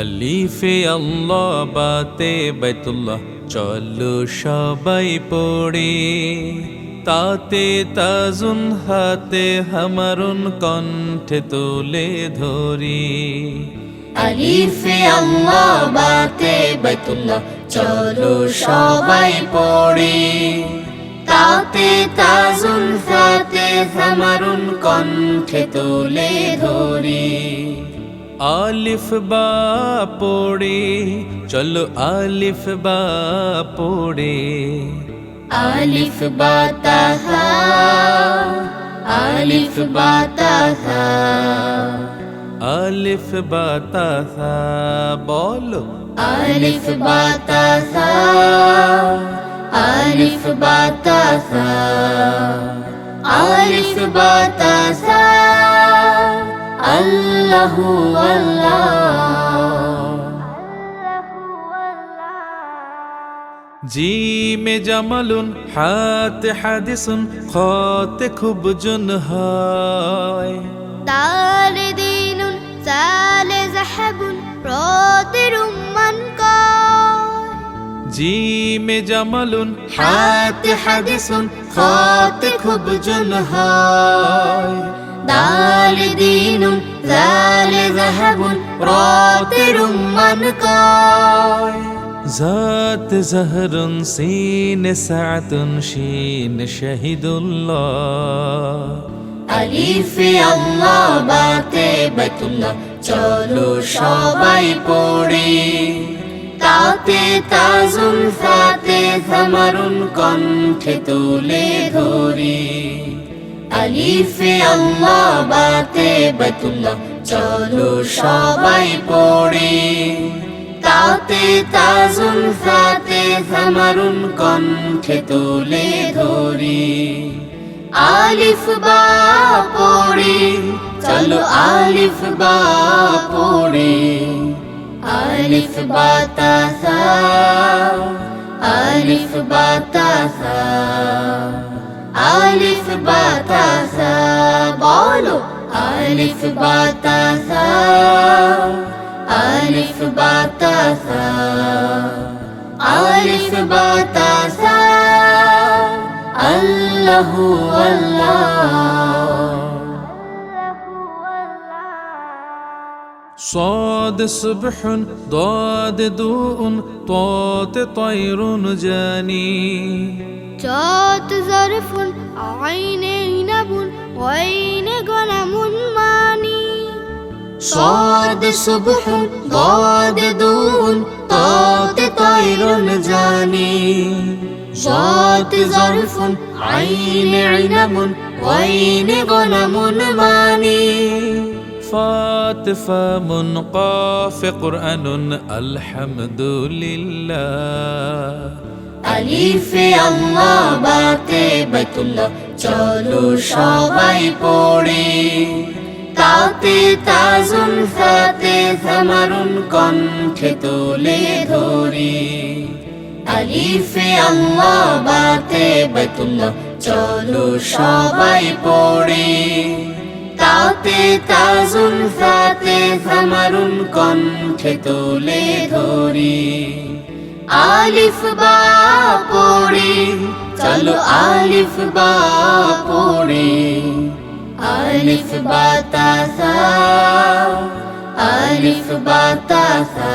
আলিফে আল্লাহ বাতে বাইতুল্লাহ, চলো সবাই পড়ে। তাতে তাজুন হাতে হামারুন কণ্ঠে তুলে ধরি। আলিফে আল্লাহ বাতে বাইতুল্লাহ, চলো সবাই পড়ি। তাতে তাজুল ফাতে সামারুন কণ্ঠে তুলে ধরি। আলিফ বা পড়ে চলো আলিফ বা পড়ে। আলিফ বাতাহা আলিফ বাতাহা আলিফ বা তাসা বলো। আলিফ বাতাসা আলিফ বাতাসা আলিফ বাতাসা আল্লাহু আল্লাহ। জিম জামালুন হাতে হাদিসুন খতে খুব জুন হয়। তার দিনুন সালে জাহাবুন প্রতিরুম মান জিম জামালুন হাতে হাদিসুন খতে খুব জুন হয়। দাল দিনুন জাল জাহাবুন রাতিরুম মান কায় জাত জাহরুন সিন সাতুন শিন শহীদুল্লাহ আলিফে আল্লাহ বাতে বাইতুল্লাহ চলো সবাই পড়ি তাতে তাজুল ফাতে সামারুন কণ্ঠে তুলে ধরি। আলিফে আল্লাহ বাতে বাইতুল্লাহ, চলো সবাই পড়ি। তাতে তাজুল ফাতে সামারুন কণ্ঠে তুলে ধরি। আলিফ বা পড়ি, চলো আলিফ বা পড়ি। আলিফ বা তাসা আলিফ বা তাসা আলিফ বা তাসা বলো আলিফ বা তাসা আলিফ বা তাসা আলিফ বা তাসা আল্লাহু আল্লাহ صاد صبح ضاد دوء طاط طير جاني جات ظرف عين عنب وعين غنم ماني صاد صبح ضاد دون طاط طير جاني صاد ظرف عين عنب وعين غنم ماني فات فام قاف قرآن الحمد لله আলিফে আল্লাহ বাতে বাইতুল্লাহ, চলো সবাই পড়ে। তাতে তাজুল ফাতে সামারুন কণ্ঠে তুলে ধরি। আলিফে আল্লাহ বাতে বাইতুল্লাহ, চলো সবাই পড়ে। তাতে তাজুল ফাতে সামারুন কণ্ঠে তুলে ধরি। আলিফ বা পড়ি, চলো আলিফ বা পড়ি। আলিফ বা তাসা, আলিফ বা তাসা,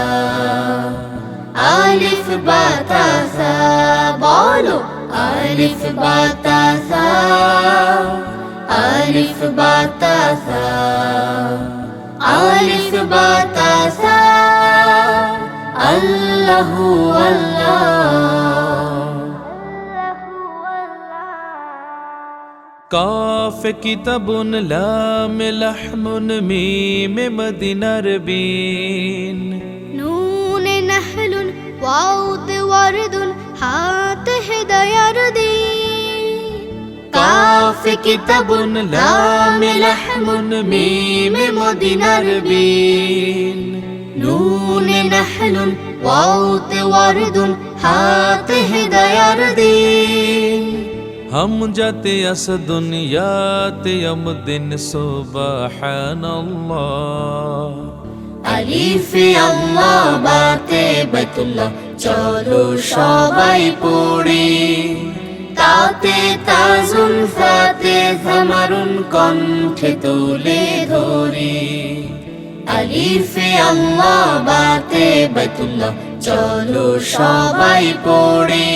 আলিফ বা তাসা, বলো আলিফ বা তাসা, আলিফ বা তাসা, আলিফ বা আল্লাহ কাফ কিতাবুন লাম লাহমুন মিম মদিনার বিন নুন নাহলুন ওয়াউদ ওয়ারদুন হাত হেদায়ার দিন কাফ কিতাবুন লাম লাহমুন মিম মদিনার বিন নুন নাহলুন ওয়াউত ওয়ারদুন হাত হিদায়ার দিন हम जाते अस दुनियाते यम दिन सुबहान अल्लाह আলিফে আল্লাহ বাতে বাইতুল্লাহ চলো সবাই পড়ি তাতে তাজুন ফাতে সামারুন কণ্ঠে তুলে ধরি আলিফে আল্লাহ বাতে বাইতুল্লাহ, চলো সবাই পড়ি।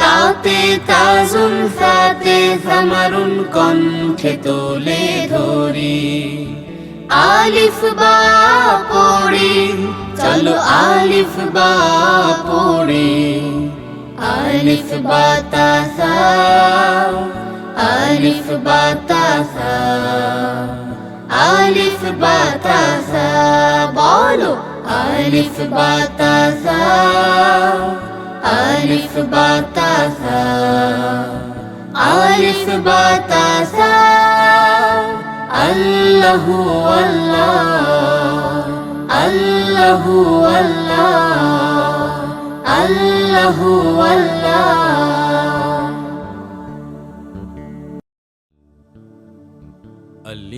তাতে তাজুন ফাতে সামারুন কণ্ঠে তুলে ধরি। আলিফ বা পড়ি, চলো আলিফ বা পড়ি। আলিফ বা তাসা, আলিফ বা আলিফ বা তাসা বলো আলিফ বা তাসা আলিফ বা তাসা আলিফ বা তাসা আল্লাহু আল্লাহ আল্লাহু আল্লাহ আল্লাহু আল্লাহ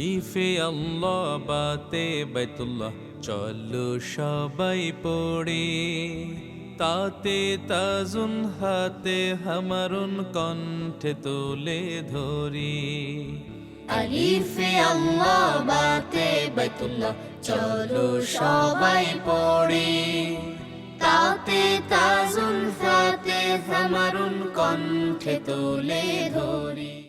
আলিফে আল্লাহ বাতে বাইতুল্লাহ, চলো সবাই পড়ে। তাতে তাজুন হাতে হামারুন কণ্ঠে তোলে ধরি। আলিফে আল্লাহ বাতে বাইতুল্লাহ, চলো সবাই পড়ি। তাতে তাজুন ফাতে সামারুন কণ্ঠে তুলে ধরি।